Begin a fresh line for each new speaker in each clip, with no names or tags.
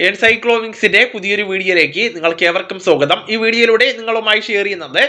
എൻസൈക്ലോവിങ്സിന്റെ പുതിയൊരു വീഡിയോയിലേക്ക് നിങ്ങൾക്ക് ഏവർക്കും സ്വാഗതം. ഈ വീഡിയോയിലൂടെ നിങ്ങളുമായി ഷെയർ ചെയ്യുന്നത്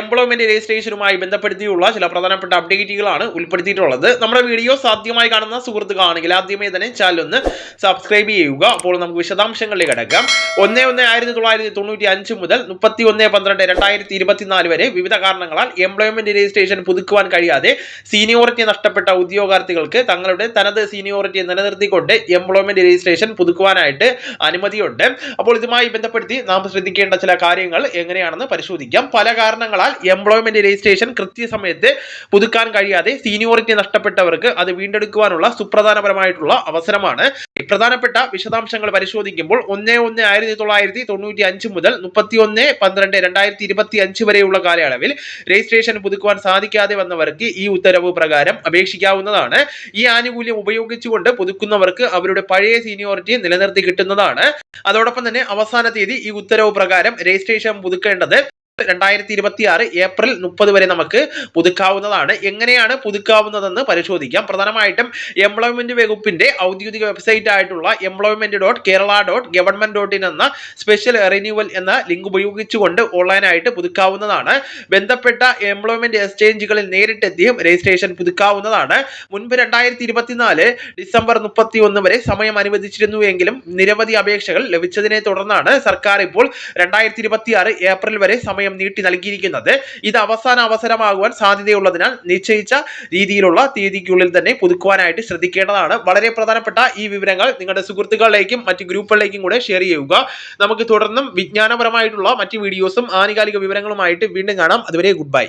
എംപ്ലോയ്മെന്റ് രജിസ്ട്രേഷനുമായി ബന്ധപ്പെടുത്തിയുള്ള ചില പ്രധാനപ്പെട്ട അപ്ഡേറ്റുകളാണ് ഉൾപ്പെടുത്തിയിട്ടുള്ളത്. നമ്മുടെ വീഡിയോ സാധ്യമായി കാണുന്ന സുഹൃത്തുക്കളാണെങ്കിൽ ആദ്യമേ തന്നെ ചാനൽ ഒന്ന് സബ്സ്ക്രൈബ് ചെയ്യുക. അപ്പോൾ നമുക്ക് വിശദാംശങ്ങളിലേക്ക് കിടക്കാം. ഒന്ന് ഒന്ന് ആയിരത്തി തൊള്ളായിരത്തി തൊണ്ണൂറ്റി അഞ്ച് മുതൽ മുപ്പത്തി ഒന്ന് പന്ത്രണ്ട് രണ്ടായിരത്തി ഇരുപത്തിനാല് വരെ വിവിധ കാരണങ്ങളാൽ എംപ്ലോയ്മെന്റ് രജിസ്ട്രേഷൻ പുതുക്കുവാൻ കഴിയാതെ സീനിയോറിറ്റി നഷ്ടപ്പെട്ട ഉദ്യോഗാർത്ഥികൾക്ക് തങ്ങളുടെ തനത് സീനിയോറിറ്റി നിലനിർത്തിക്കൊണ്ട് എംപ്ലോയ്മെന്റ് രജിസ്ട്രേഷൻ പുതുക്കുവാനായിട്ട് അനുമതിയുണ്ട്. അപ്പോൾ ഇതുമായി ബന്ധപ്പെടുത്തി നാം ശ്രദ്ധിക്കേണ്ട ചില കാര്യങ്ങൾ എങ്ങനെയാണെന്ന് പരിശോധിക്കാം. പല കാരണങ്ങളാൽ എംപ്ലോയ്മെന്റ് രജിസ്ട്രേഷൻ കൃത്യസമയത്ത് പുതുക്കാൻ കഴിയാതെ സീനിയോറിറ്റി നഷ്ടപ്പെട്ടവർക്ക് അത് വീണ്ടെടുക്കുവാനുള്ള സുപ്രധാനപരമായിട്ടുള്ള അവസരമാണ്. പ്രധാനപ്പെട്ട വിശദാംശങ്ങൾ പരിശോധിക്കുമ്പോൾ ഒന്ന് ഒന്ന് ആയിരത്തി തൊള്ളായിരത്തി തൊണ്ണൂറ്റി അഞ്ച് മുതൽ മുപ്പത്തി ഒന്ന് പന്ത്രണ്ട് രണ്ടായിരത്തി ഇരുപത്തി അഞ്ച് വരെയുള്ള കാലയളവിൽ രജിസ്ട്രേഷൻ പുതുക്കുവാൻ സാധിക്കാതെ വന്നവർക്ക് ഈ ഉത്തരവ് പ്രകാരം അപേക്ഷിക്കാവുന്നതാണ്. ഈ ആനുകൂല്യം ഉപയോഗിച്ചുകൊണ്ട് പുതുക്കുന്നവർക്ക് അവരുടെ പഴയ സീനിയോറിറ്റി നിലനിർത്തി കിട്ടുന്നതാണ്. അതോടൊപ്പം തന്നെ അവസാന തീയതി ഈ ഉത്തരവ് പ്രകാരം രജിസ്ട്രേഷൻ പുതുക്കേണ്ടത് രണ്ടായിരത്തി ഇരുപത്തി ആറ് ഏപ്രിൽ മുപ്പത് വരെ നമുക്ക് പുതുക്കാവുന്നതാണ്. എങ്ങനെയാണ് പുതുക്കാവുന്നതെന്ന് പരിശോധിക്കാം. പ്രധാനമായിട്ടും എംപ്ലോയ്മെന്റ് വകുപ്പിന്റെ ഔദ്യോഗിക വെബ്സൈറ്റ് ആയിട്ടുള്ള employment dot Kerala dot government dot in എന്ന സ്പെഷ്യൽ റിന്യൂവൽ എന്ന ലിങ്ക് ഉപയോഗിച്ചുകൊണ്ട് ഓൺലൈനായിട്ട് പുതുക്കാവുന്നതാണ്. ബന്ധപ്പെട്ട എംപ്ലോയ്മെന്റ് എക്സ്ചേഞ്ചുകളിൽ നേരിട്ടെത്തിയും രജിസ്ട്രേഷൻ പുതുക്കാവുന്നതാണ്. മുൻപ് രണ്ടായിരത്തി ഇരുപത്തിനാല് ഡിസംബർ മുപ്പത്തി ഒന്ന് വരെ സമയം അനുവദിച്ചിരുന്നുവെങ്കിലും നിരവധി അപേക്ഷകൾ ലഭിച്ചതിനെ തുടർന്നാണ് സർക്കാർ ഇപ്പോൾ രണ്ടായിരത്തി ഇരുപത്തി ആറ് ഏപ്രിൽ വരെ സമയം നീട്ടി നൽകിയിരിക്കുന്നത്. ഇത് അവസാന അവസരമാകുവാൻ സാധ്യതയുള്ളതിനാൽ നിശ്ചയിച്ച രീതിയിലുള്ള തീയതിക്കുള്ളിൽ തന്നെ പുതുക്കുവാനായിട്ട് ശ്രദ്ധിക്കേണ്ടതാണ്. വളരെ പ്രധാനപ്പെട്ട ഈ വിവരങ്ങൾ നിങ്ങളുടെ സുഹൃത്തുക്കളിലേക്കും മറ്റ് ഗ്രൂപ്പുകളിലേക്കും കൂടെ ഷെയർ ചെയ്യുക. നമുക്ക് തുടർന്നും വിജ്ഞാനപരമായിട്ടുള്ള മറ്റ് വീഡിയോസും ആനുകാലിക വിവരങ്ങളുമായിട്ട് വീണ്ടും കാണാം. അതുവരെ ഗുഡ് ബൈ